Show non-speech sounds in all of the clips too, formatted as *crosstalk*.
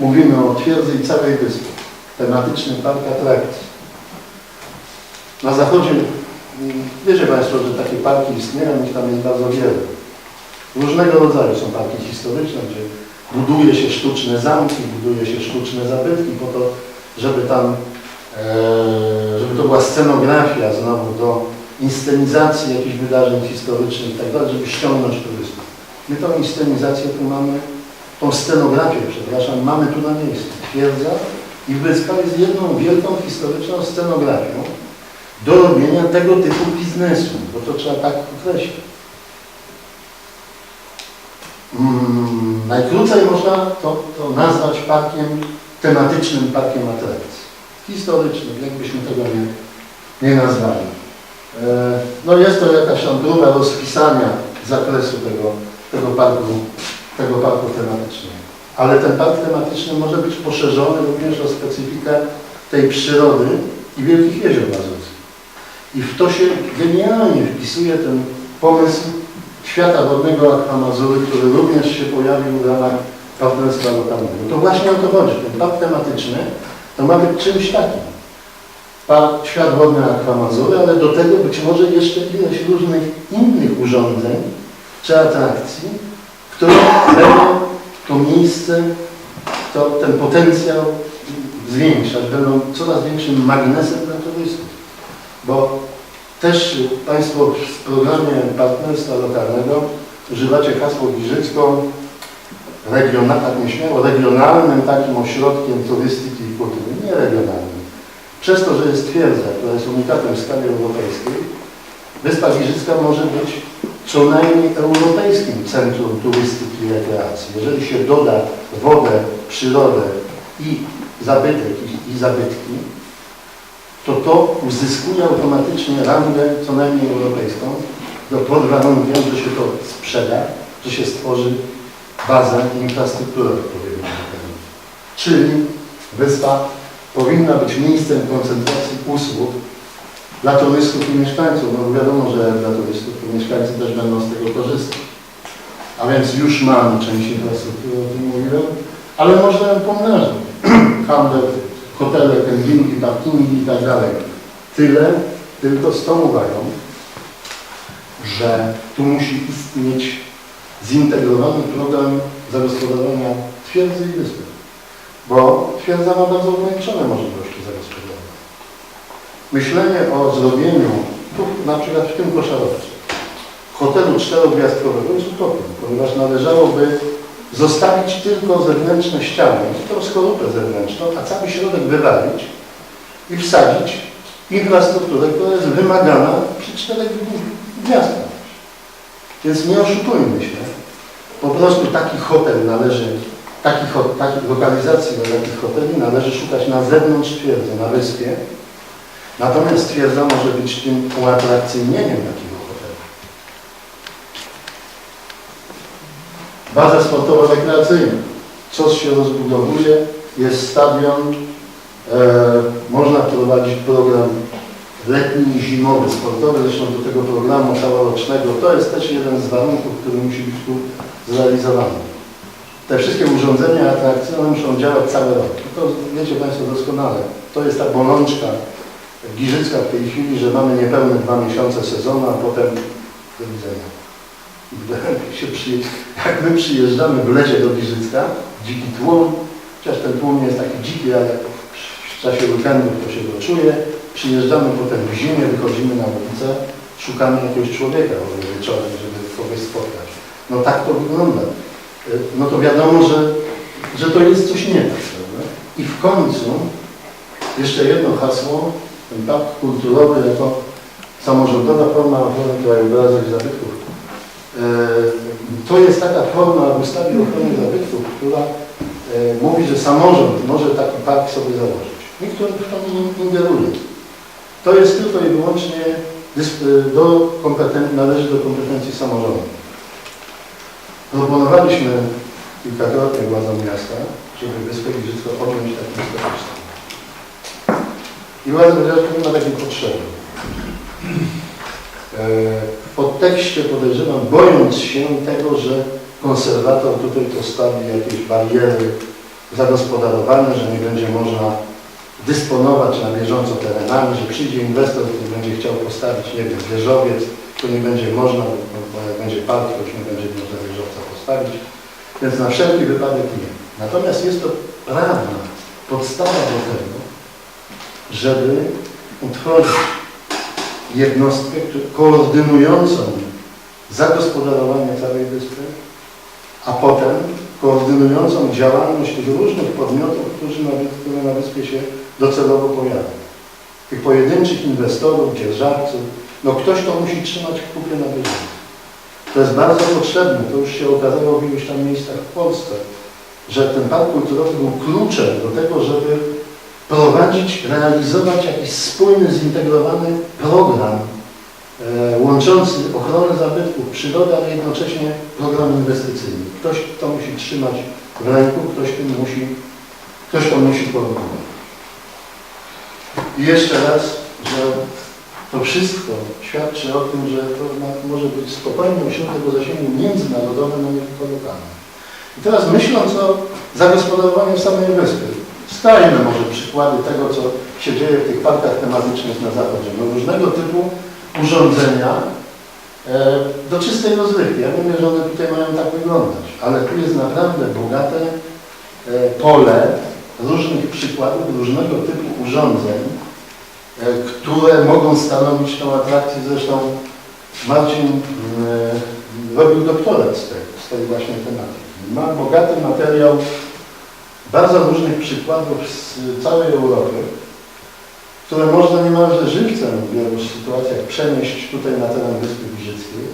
mówimy o twierdzy i całej wyspy. Tematyczny park atrakcji. Na zachodzie, mm, wiecie Państwo, że takie parki istnieją, ich tam jest bardzo wiele. Różnego rodzaju są parki historyczne, gdzie buduje się sztuczne zamki, buduje się sztuczne zabytki po to, żeby tam, e, żeby to była scenografia znowu do inscenizacji jakichś wydarzeń historycznych i tak dalej, żeby ściągnąć turystów. My tą inscenizację tu mamy, tą scenografię, przepraszam, mamy tu na miejscu. Twierdza i wyspa jest jedną wielką historyczną scenografią do robienia tego typu biznesu, bo to trzeba tak określić. Mm, najkrócej można to, to nazwać parkiem, tematycznym parkiem atrakcji. Historycznym, jakbyśmy tego nie, nie nazwali. E, no jest to jakaś tam próba rozpisania zakresu tego, tego, parku, tego parku tematycznego. Ale ten park tematyczny może być poszerzony również o specyfikę tej przyrody i wielkich jezior mazurskich. I w to się genialnie wpisuje ten pomysł świata wodnego Akwamazury, który również się pojawił w ramach partnerstwa lokalnego. To właśnie o to chodzi. Ten park tematyczny to ma być czymś takim. Park, świat wodny Akwamazury, ale do tego być może jeszcze ileś różnych innych urządzeń czy atrakcji, które będą to miejsce, to, ten potencjał zwiększać, będą coraz większym magnesem dla turystów. Bo też Państwo w programie partnerstwa lokalnego używacie hasło Giżycką regiona, tak nieśmiało, regionalnym takim ośrodkiem turystyki i kultury, nie regionalnym. Przez to, że jest twierdza, która jest unikatem w skali europejskiej, Wyspa Giżycka może być co najmniej europejskim centrum turystyki i rekreacji. Jeżeli się doda wodę, przyrodę i zabytek i, i zabytki, to to uzyskuje automatycznie rangę co najmniej europejską, do pod warunkiem, że się to sprzeda, że się stworzy bazę infrastrukturę odpowiednią. Czyli wyspa powinna być miejscem koncentracji usług dla turystów i mieszkańców. No wiadomo, że dla turystów to mieszkańcy też będą z tego korzystać. A więc już mamy część infrastruktury, o tym mówiłem, ale można ją pomnażać. *clears throat* Handel, hotele, kempingi, parkingi i tak dalej. Tyle, tylko z tą uwagą, że tu musi istnieć zintegrowany program zagospodarowania twierdzy i wyspy. Bo twierdza ma bardzo ograniczone możliwości. Myślenie o zrobieniu, tu na przykład w tym koszarowcu, hotelu czterogwiazdkowego jest utopią, ponieważ należałoby zostawić tylko zewnętrzne ściany, tylko skorupę zewnętrzną, a cały środek wywalić i wsadzić infrastrukturę, która jest wymagana przy czterech gwiazdkach. Więc nie oszukujmy się. Po prostu taki hotel należy, taki, ho, takich lokalizacji takich hoteli należy szukać na zewnątrz twierdzy, na wyspie. Natomiast twierdza może być tym uatrakcyjnieniem takiego hotelu. Baza sportowo-rekreacyjna. COS się rozbudowuje, jest stadion, e, można prowadzić program letni i zimowy, sportowy, zresztą do tego programu całorocznego. To jest też jeden z warunków, który musi być tu zrealizowany. Te wszystkie urządzenia atrakcyjne muszą działać cały rok. To wiecie Państwo doskonale. To jest ta bolączka Giżycka w tej chwili, że mamy niepełne dwa miesiące sezonu, a potem do widzenia. *laughs* Się przy, jak my przyjeżdżamy w lecie do Giżycka, dziki tłum, chociaż ten tłum nie jest taki dziki, ale w czasie weekendów to się go czuje, przyjeżdżamy potem w zimie, wychodzimy na ulicę, szukamy jakiegoś człowieka wieczorem, żeby kogoś spotkać. No tak to wygląda. No to wiadomo, że, że to jest coś nie tak. I w końcu jeszcze jedno hasło, ten park kulturowy jako samorządowa forma ochrony krajobrazu i zabytków. E, To jest taka forma w ustawie ochrony zabytków, która e, mówi, że samorząd może taki park sobie założyć. Nikt w to nie ingeruje. To jest tylko i wyłącznie dys- do należy do kompetencji samorządu. Proponowaliśmy kilkakrotnie władzom miasta, żeby Wyspę Giżycką objąć takim statusem. I władze powiedziała, że nie ma takiej potrzeby. E, W podtekście podejrzewam, bojąc się tego, że konserwator tutaj postawi jakieś bariery zagospodarowane, że nie będzie można dysponować na bieżąco terenami, że przyjdzie inwestor, który będzie chciał postawić, nie wiem, wieżowiec, to nie będzie można, bo jak będzie park, to już nie będzie można wieżowca postawić. Więc na wszelki wypadek nie. Natomiast jest to prawna podstawa do tego, żeby utworzyć jednostkę koordynującą zagospodarowanie całej wyspy, a potem koordynującą działalność tych różnych podmiotów, którzy na, które na wyspie się docelowo pojawią. Tych pojedynczych inwestorów, dzierżawców, no ktoś to musi trzymać w kupie na bieżąco. To jest bardzo potrzebne, to już się okazało w iluś tam miejscach w Polsce, że ten park kulturowy był kluczem do tego, żeby prowadzić, realizować jakiś spójny, zintegrowany program e, łączący ochronę zabytków, przyrodę, ale jednocześnie program inwestycyjny. Ktoś to musi trzymać w ręku, ktoś tym musi, ktoś to musi koordynować. I jeszcze raz, że to wszystko świadczy o tym, że to może być spokojnie osiągnięte o zasięgu międzynarodowym, a nie tylko lokalnym. I teraz myśląc o zagospodarowaniu samej wyspy, stajmy może przykłady tego, co się dzieje w tych parkach tematycznych na zachodzie. No różnego typu urządzenia e, do czystej rozrywki. Ja nie mówię, że one tutaj mają tak wyglądać, ale tu jest naprawdę bogate e, pole różnych przykładów, różnego typu urządzeń, e, które mogą stanowić tą atrakcję. Zresztą Marcin e, robił doktorat z tej, z tej właśnie tematyki. Ma bogaty materiał bardzo różnych przykładów z całej Europy, które można niemalże żywcem w wielu sytuacjach przenieść tutaj na teren Wyspy Giżyckiej,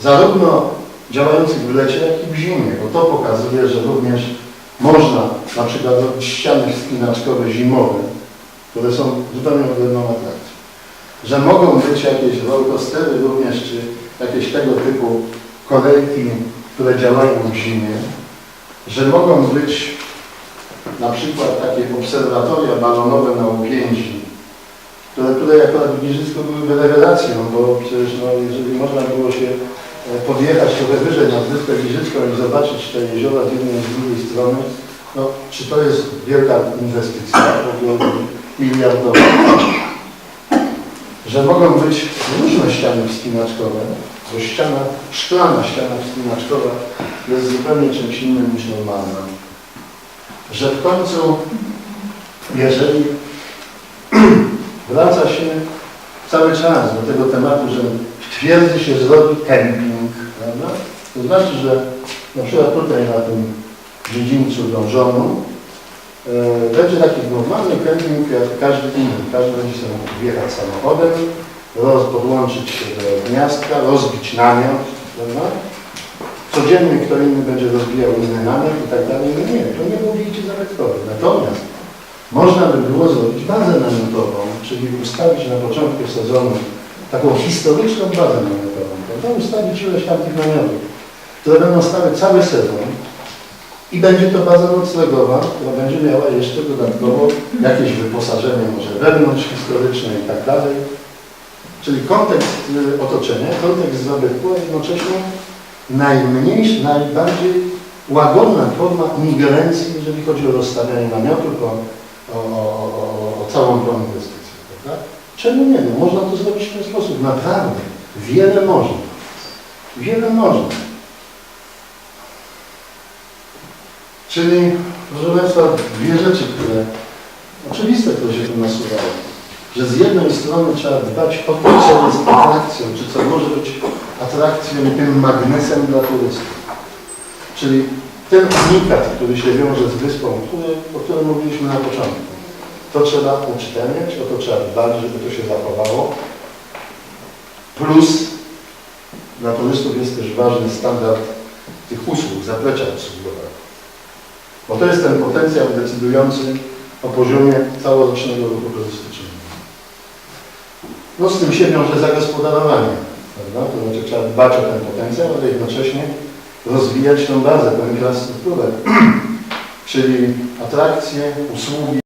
zarówno działających w lecie, jak i w zimie, bo to pokazuje, że również można na przykład robić ściany wspinaczkowe zimowe, które są zupełnie odrębną atrakcją. Że mogą być jakieś rollercoastery również, czy jakieś tego typu kolejki, które działają w zimie, że mogą być na przykład takie obserwatoria balonowe na U5, które tutaj akurat w Giżycku byłyby rewelacją, bo przecież no, jeżeli można było się e, podjechać trochę wyżej na Wyspę Giżycką i zobaczyć te jeziora z jednej i z drugiej strony, no, czy to jest wielka inwestycja, miliardowa, że mogą być różne ściany wspinaczkowe, bo ściana, szklana ściana wspinaczkowa jest zupełnie czymś innym niż normalna. Że w końcu, jeżeli *clears throat* wraca się cały czas do tego tematu, że w twierdzy się zrobi kemping, prawda? To znaczy, że na przykład tutaj na tym dziedzińcu dążonu e, będzie taki normalny kemping jak każdy inny. Każdy będzie sobie mógł wjechać samochodem, roz, podłączyć się do gniazdka, rozbić namiot, prawda? Codziennie kto inny będzie rozbijał inny namiot i tak dalej. No nie, to nie mówicie za rektory. Natomiast można by było zrobić bazę namiotową, czyli ustawić na początku sezonu taką historyczną bazę namiotową, prawda? Ustawić ileś tam tych namiotów, które będą stały cały sezon i będzie to baza noclegowa, która będzie miała jeszcze dodatkowo jakieś wyposażenie, może wewnątrz historyczne i tak dalej. Czyli kontekst y, otoczenia, kontekst zabytku, a jednocześnie najmniejsza, najbardziej łagodna forma ingerencji, jeżeli chodzi o rozstawianie namiotu, o, o, o, o, całą tą inwestycję. Prawda? Czemu nie? No, można to zrobić w ten sposób. Naprawdę. Wiele można. Wiele można. Czyli, proszę Państwa, dwie rzeczy, które oczywiste, które się tu nasuwają. Że z jednej strony trzeba dbać o to, co jest atrakcją, czy co może być atrakcją i tym magnesem dla turystów. Czyli ten unikat, który się wiąże z wyspą, który, o którym mówiliśmy na początku. To trzeba uczytelniać, o to trzeba dbać, żeby to się zachowało. Plus dla turystów jest też ważny standard tych usług, zaplecza usługowego. Bo to jest ten potencjał decydujący o poziomie całorocznego ruchu turystycznego. No z tym się wiąże zagospodarowanie, prawda? To znaczy trzeba dbać o ten potencjał, ale jednocześnie rozwijać tą bazę, tę infrastrukturę, *clears throat* czyli atrakcje, usługi,